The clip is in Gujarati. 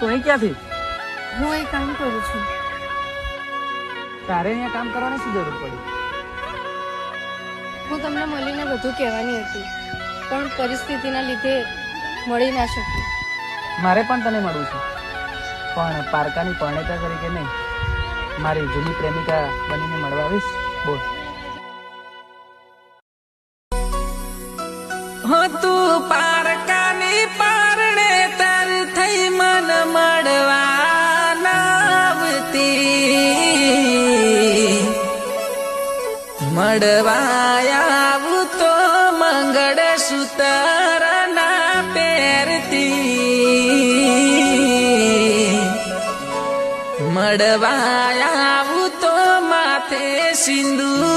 તું અહીં ક્યાંથી? હું એ કામ કરું છું. તારે અહીંયા કામ કરવાની શું જરૂર પડી? હું તમને મળીને બધું કહેવાની હતી પણ પરિસ્થિતિના લીધે મળી ના શકી. મારે પણ તને મળવું છે. પણ પારકાની પરણેતા તરીકે નહીં મારી જૂની પ્રેમિકા બનીને મળવા આવીશ. બોલ. હો તું પારકાની મળવા આવું તો મંગળ સૂતર ના પહેરતી મળવા આવું તો માથે સિંદૂરા